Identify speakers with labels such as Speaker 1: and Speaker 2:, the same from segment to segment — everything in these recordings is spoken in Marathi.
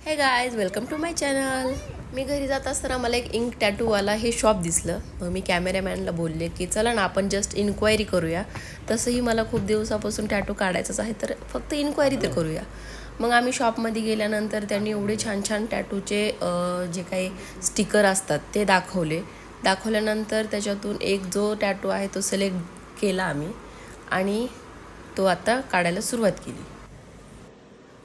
Speaker 1: Hey guys welcome to my channel मी घरी जात असताना मला एक इंक टॅटूवाला हे शॉप दिसलं. मग मी कॅमेरामॅनला बोलले की चला ना आपण जस्ट इन्क्वायरी करूया. तसंही मला खूप दिवसापासून टॅटू काढायचाच आहे तर फक्त इन्क्वायरी तर करूया. मग आम्ही शॉपमध्ये गेल्यानंतर त्यांनी एवढे छान छान टॅटूचे जे काही स्टिकर असतात ते दाखवले. दाखवल्यानंतर त्याच्यातून एक जो टॅटू आहे तो सिलेक्ट केला आम्ही आणि तो आता काढायला सुरुवात केली.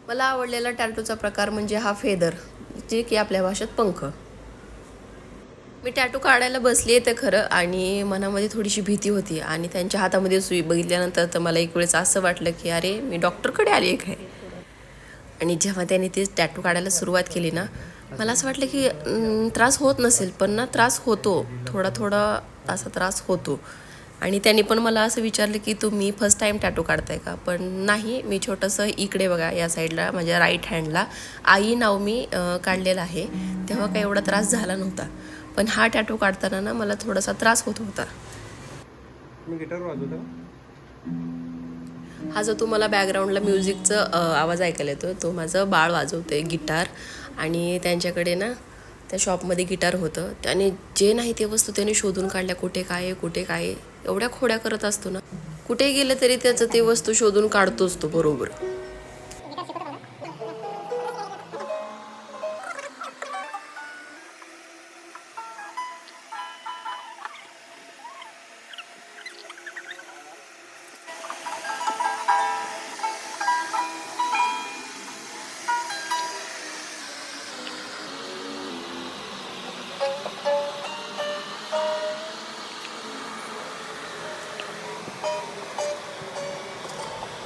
Speaker 1: मला आवडलेला टॅटूचा प्रकार म्हणजे हा फेदर जे की आपल्या भाषेत पंख. मी टॅटू काढायला बसली आहे ते खरं आणि मनामध्ये थोडीशी भीती होती आणि त्यांच्या हातामध्ये सुई बघितल्यानंतर तर मला एक वेळेस असं वाटलं की अरे मी डॉक्टरकडे आली आहे काय? आणि जेव्हा त्यांनी ते टॅटू काढायला सुरुवात केली ना मला असं वाटलं की त्रास होत नसेल पण ना त्रास होतो थोडा थोडा असा त्रास होतो. आणि त्यांनी पण मला असं विचारलं की तुम्ही फर्स्ट टाईम टॅटू काढताय का? पण नाही मी छोटंसं इकडे बघा या साईडला माझ्या राईट हँडला आई नाव मी काढलेलं आहे. तेव्हा काही एवढा त्रास झाला नव्हता. पण हा टॅटू काढताना ना मला थोडासा त्रास होत होता. हा जो तुम्हाला बॅकग्राऊंडला म्युझिकचा आवाज ऐकायला येतो तो माझं बाळ वाजवते गिटार आणि त्यांच्याकडे ना त्या शॉपमध्ये गिटार होतं. त्याने जे नाही ते वस्तू त्याने शोधून काढल्या कुठे काय आहे कुठे काय आहे एवढ्या खोड्या करत असतो ना. कुठे गेलं तरी त्याचं ते वस्तू शोधून काढतोच तो बरोबर.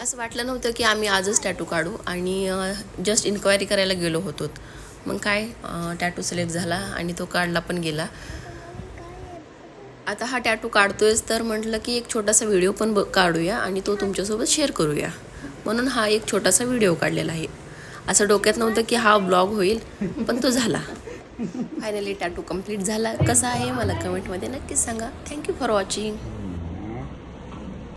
Speaker 1: असं वाटलं नव्हतं की आम्ही आजच टॅटू काढू आणि जस्ट इन्क्वायरी करायला गेलो होतो. मग काय टॅटू सिलेक्ट झाला आणि तो काढला पण गेला. आता हा टॅटू काढतोयच तर म्हटलं की एक छोटासा व्हिडिओ पण ब काढूया आणि तो तुमच्यासोबत शेअर करूया. म्हणून हा एक छोटासा व्हिडिओ काढलेला आहे. असं डोक्यात नव्हतं की हा ब्लॉग होईल पण तो झाला. फायनली टॅटू कंप्लीट झाला. कसा आहे? मला कमेंटमध्ये नक्कीच सांगा. Thank you for watching